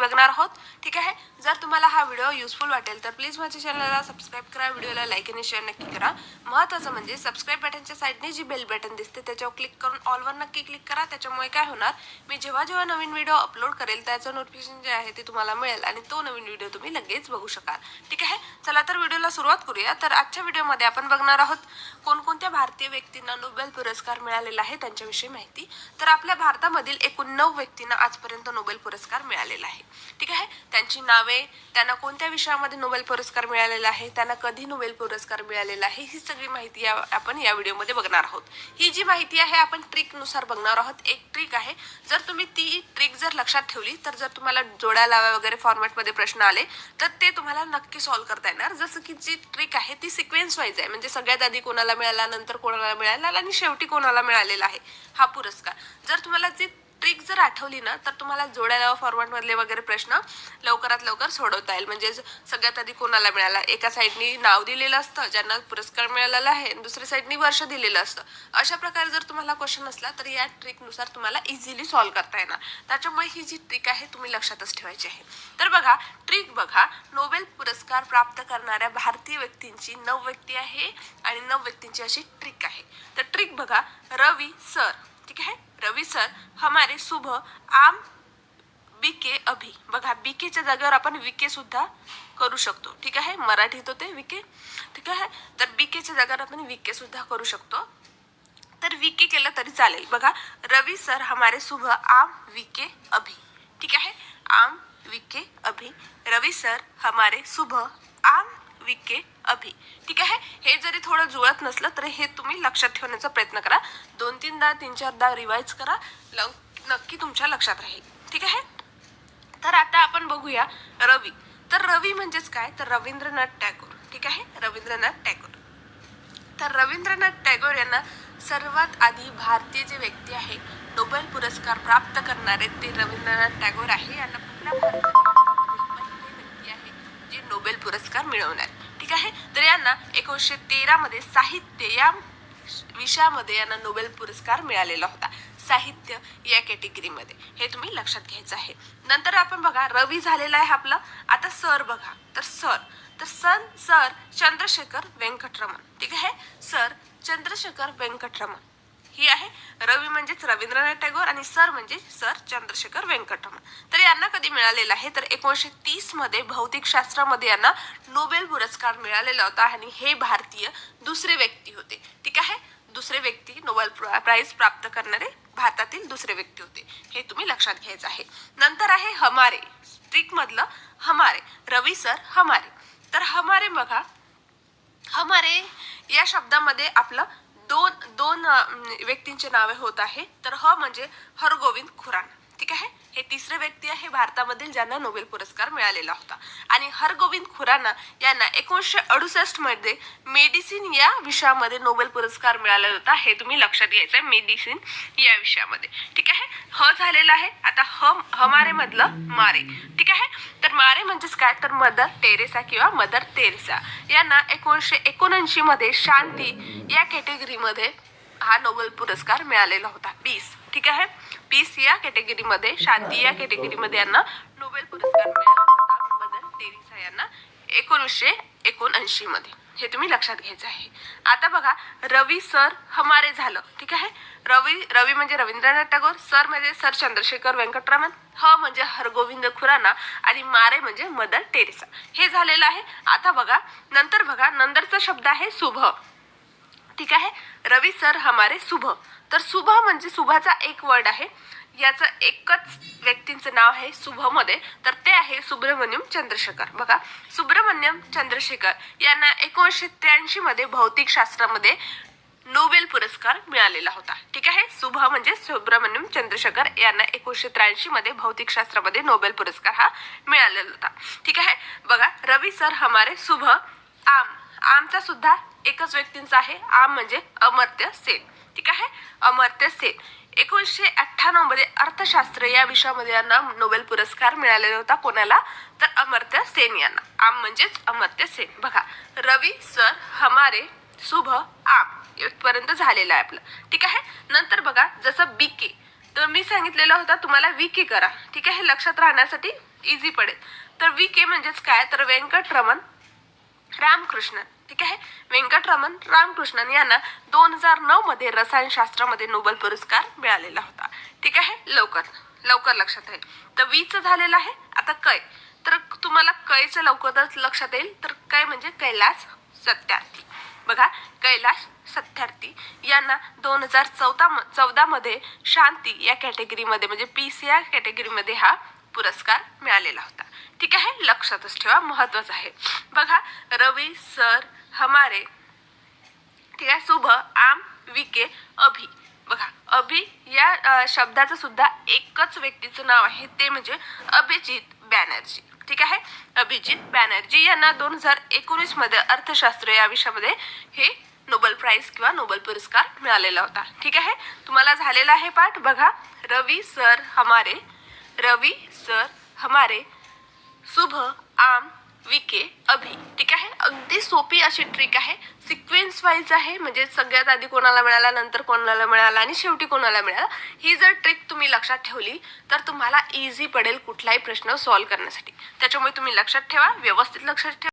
was बघणार आहोत. ठीक आहे? जर तुम्हाला हा व्हिडिओ युजफुल वाटेल तर प्लीज माझ्या चॅनलला सबस्क्राईब करा व्हिडिओला लाईक आणि शेअर नक्की करा. महत्त्वाचं म्हणजे सबस्क्राईब बटनच्या साईडने जी बेल बटन दिसते त्याच्यावर क्लिक करून ऑलवर नक्की क्लिक करा. त्याच्यामुळे काय होणार? मी जेव्हा जेव्हा नवीन व्हिडिओ अपलोड करेल त्याचं नोटिफिकेशन जे आहे ते तुम्हाला मिळेल आणि तो नवीन व्हिडिओ तुम्ही लगेच बघू शकाल. ठीक आहे? चला तर व्हिडिओला सुरुवात करूया. तर आजच्या व्हिडिओमध्ये आपण बघणार आहोत कोणकोणत्या भारतीय व्यक्तींना नोबेल पुरस्कार मिळालेला आहे त्यांच्याविषयी माहिती. तर आपल्या भारतामधील एकूण नऊ व्यक्तींना आजपर्यंत नोबेल पुरस्कार मिळालेला आहे. ठीक आहे? त्यांची नावे त्यांना कोणत्या विषयामध्ये नोबेल पुरस्कार मिळालेला आहे त्यांना कधी नोबेल पुरस्कार मिळालेला आहे ही सगळी माहिती या आपण या व्हिडिओमध्ये बघणार आहोत. ही जी माहिती आहे आपण ट्रिकनुसार बघणार आहोत. एक ट्रिक आहे जर तुम्ही ती ट्रिक जर लक्षात ठेवली तर जर तुम्हाला जोड्या लावा वगैरे फॉर्मॅटमध्ये प्रश्न आले तर ते तुम्हाला नक्की सॉल्व्ह करता येणार. जसं की जी ट्रिक आहे ती सिक्वेन्स वाईज आहे. म्हणजे सगळ्यात आधी कोणाला मिळाला नंतर कोणाला मिळाला आणि शेवटी कोणाला मिळालेला आहे हा पुरस्कार. जर तुम्हाला जी ट्रिक जर आठवली ना तर तुम्हाला जोड्या फॉर्मॅटमधले वगैरे प्रश्न लवकरात लवकर सोडवता येईल. म्हणजे सगळ्यात आधी कोणाला मिळाला? एका साईडनी नाव दिलेलं असतं ज्यांना पुरस्कार मिळालेला आहे आणि दुसऱ्या साईडनी वर्ष दिलेलं असतं. अशा प्रकारे जर तुम्हाला क्वेश्चन असला तर या ट्रिकनुसार तुम्हाला इझिली सॉल्व्ह करता येणार. त्याच्यामुळे ही जी ट्रिक आहे तुम्ही लक्षातच ठेवायची आहे. तर बघा ट्रिक बघा नोबेल पुरस्कार प्राप्त करणाऱ्या भारतीय व्यक्तींची नऊ व्यक्ती आहे आणि नऊ व्यक्तींची अशी ट्रिक आहे. तर ट्रिक बघा रवी सर ठीक आहे? रवी सर हमारे शुभ आम विके अभि। बघा विकेच्या जागेवर आपण विके सुद्धा करू शकतो. ठीक आहे? मराठीत होते विके ठीक आहे? तर विकेच्या जागेवर आपण विके सुद्धा करू शकतो. तर विके केलं तरी चालेल. बघा रवी सर हमारे शुभ आम विके अभि. ठीक आहे? आम विके अभि. रवी सर हमारे शुभ आम के अभि. ठीक आहे? हे जरी थोडं जुळत नसलं तरी हे तुम्ही लक्षात ठेवण्याचा प्रयत्न करा. दोन तीनदा तीन चारदा रिवाईज करा. लव- नक्की तुमच्या लक्षात राहील. ठीक आहे? तर आता आपण बघूया रवी. तर रवी म्हणजेच काय? तर रवींद्रनाथ टागोर. ठीक आहे? रवींद्रनाथ टागोर. तर रवींद्रनाथ टागोर यांना सर्वात आधी भारतीय जे व्यक्ती आहे नोबेल पुरस्कार प्राप्त करणारे ते रवींद्रनाथ टागोर आहे. यांना पहिले व्यक्ती आहे जे नोबेल पुरस्कार मिळवणार ठीक आहे. तर यांना एकोणीसशे तेरामध्ये साहित्य या विषयामध्ये यांना नोबेल पुरस्कार मिळालेला होता. साहित्य या कॅटेगरीमध्ये हे तुम्ही लक्षात घ्यायचं आहे. नंतर आपण बघा रवी झालेला आहे आपला. आता सर बघा. तर सर. तर सन सर चंद्रशेखर व्यंकटरमण. ठीक आहे? सर चंद्रशेखर व्यंकटरमण. ही आहे. रवी म्हणजेच रवींद्रनाथ टागोर आणि सर म्हणजे सर चंद्रशेखर व्यंकटरमण तर यांना कधी मिळालेला आहे? तर एकोणीसशे तीसमध्ये भौतिक शास्त्रामध्ये यांना नोबेल पुरस्कार मिळालेला होता आणि हे भारतीय दुसरे व्यक्ती होते. ठीक आहे? दुसरे व्यक्ती नोबेल प्राईज प्राप्त करणारे भारतातील दुसरे व्यक्ती होते. हे तुम्ही लक्षात घ्यायचं आहे. नंतर आहे हमारे. स्ट्रिक मधलं हमारे. रवी सर हमारे. तर हमारे बघा. हमारे या शब्दामध्ये आपलं दोन दोन व्यक्तींचे नावे होत आहे. तर ह म्हणजे हरगोविंद खुराना. हे तिसरे व्यक्ती आहे भारतामधील ज्यांना नोबेल पुरस्कार मिळालेला होता. आणि हरगोविंद खुराना यांना एकोणीसशे अडुसष्टमध्ये मेडिसिन या विषयामध्ये नोबेल पुरस्कार मिळालेला होता. हे तुम्ही लक्षात घ्यायचं आहे मेडिसिन या विषयामध्ये. ठीक आहे? ह झालेला आहे. आता ह हमारे मधलं मारे. ठीक आहे? तर मारे म्हणजेच काय? तर मदर टेरेसा किंवा मदर तेरेसा यांना एकोणीसशे एकोणऐंशी मध्ये शांती या कॅटेगरीमध्ये हा नोबेल पुरस्कार मिळालेला होता. बीस. ठीक आहे? पीस या कॅटेगरीमध्ये शांती या कॅटेगरीमध्ये यांना नोबेल पुरस्कार मिळाला होता मदर टेरेसा यांना एकोणीसशे एकोणऐंशी मध्ये. हे तुम्ही लक्षात घ्यायचं आहे. आता बघा रवी सर हमारे झालं ठीक आहे? रवी रवी म्हणजे रवींद्रनाथ टागोर सर म्हणजे सर चंद्रशेखर व्यंकटरामन ह म्हणजे हरगोविंद खुराना आणि मारे म्हणजे मदर टेरेसा हे झालेलं आहे. आता बघा नंतर बघा नंतरचा शब्द आहे शुभ ठीक आहे? रवी सर हमारे शुभ. तर शुभ म्हणजे शुभाचा एक वर्ड आहे. याचं एकच व्यक्तींचं नाव आहे शुभमध्ये. तर ते आहे सुब्रमण्यम चंद्रशेखर. बघा सुब्रमण्यम चंद्रशेखर यांना एकोणीसशे त्र्याऐंशीमध्ये भौतिकशास्त्रामध्ये नोबेल पुरस्कार मिळालेला होता. ठीक आहे? शुभ म्हणजे सुब्रमण्यम चंद्रशेखर यांना एकोणीसशे त्र्याऐंशीमध्ये भौतिकशास्त्रामध्ये नोबेल पुरस्कार हा मिळालेला होता. ठीक आहे? बघा रवी सर हमारे शुभ. आम. आमचा सुद्धा एकच व्यक्तींचा आहे. आम म्हणजे अमर्त्य सेन. ठीक आहे? अमर्त्य सेन. एकोणीसशे अठ्ठ्याण्णवमध्ये अर्थशास्त्र या विषयामध्ये यांना नोबेल पुरस्कार मिळालेला होता. कोणाला? तर अमर्त्य सेन यांना. आम म्हणजेच अमर्त्य सेन. बघा रवी सर हमारे शुभ आम इथपर्यंत झालेलं आहे आपलं. ठीक आहे? नंतर बघा जसं बी के. तर मी सांगितलेलं होतं तुम्हाला वी के करा. ठीक आहे? हे लक्षात राहण्यासाठी इझी पडेल. तर वी के म्हणजेच काय? तर व्यंकटरमण रामकृष्णन ठीक आहे? व्यंकटरमन रामकृष्णन यांना दोन हजार नऊ मध्ये रसायनशास्त्रामध्ये नोबेल पुरस्कार मिळालेला होता. ठीक आहे? लवकर लवकर लक्षात राहील. तर वीच झालेलं आहे. आता कै. तर तुम्हाला कैचं लवकरच लक्षात येईल. तर कै म्हणजे कैलास सत्यार्थी. बघा कैलाश सत्यार्थी. यांना दोन हजार चौदा चौदामध्ये शांती या कॅटेगरीमध्ये म्हणजे पी सी या कॅटेगरीमध्ये हा पुरस्कार मिळालेला होता. लक्षातच ठेवा महत्वाचं आहे. बघा रवी सर हमारे ठीक आहे शुभ आम विके अभि. बघा अभि या शब्दाचं सुद्धा एकच व्यक्तीचं नाव आहे ते म्हणजे अभिजित बॅनर्जी. ठीक आहे? अभिजित बॅनर्जी यांना दोन हजार एकोणीसमध्ये अर्थशास्त्र या विषयामध्ये हे नोबेल प्राइज किंवा नोबेल पुरस्कार मिळालेला होता. ठीक आहे? तुम्हाला झालेला आहे पाठ. बघा रवी सर हमारे रवी सर हमारे शुभ आम विके अभि. ठीक आहे? अगदी सोपी अशी ट्रिक आहे. सिक्वेन्स वाईज आहे. म्हणजे सगळ्यात आधी कोणाला मिळाला नंतर कोणाला मिळाला आणि शेवटी कोणाला मिळाला. ही जर ट्रिक तुम्ही लक्षात ठेवली तर तुम्हाला इझी पडेल कुठलाही प्रश्न सॉल्व्ह करण्यासाठी. त्याच्यामुळे तुम्ही लक्षात ठेवा व्यवस्थित लक्षात ठेवा.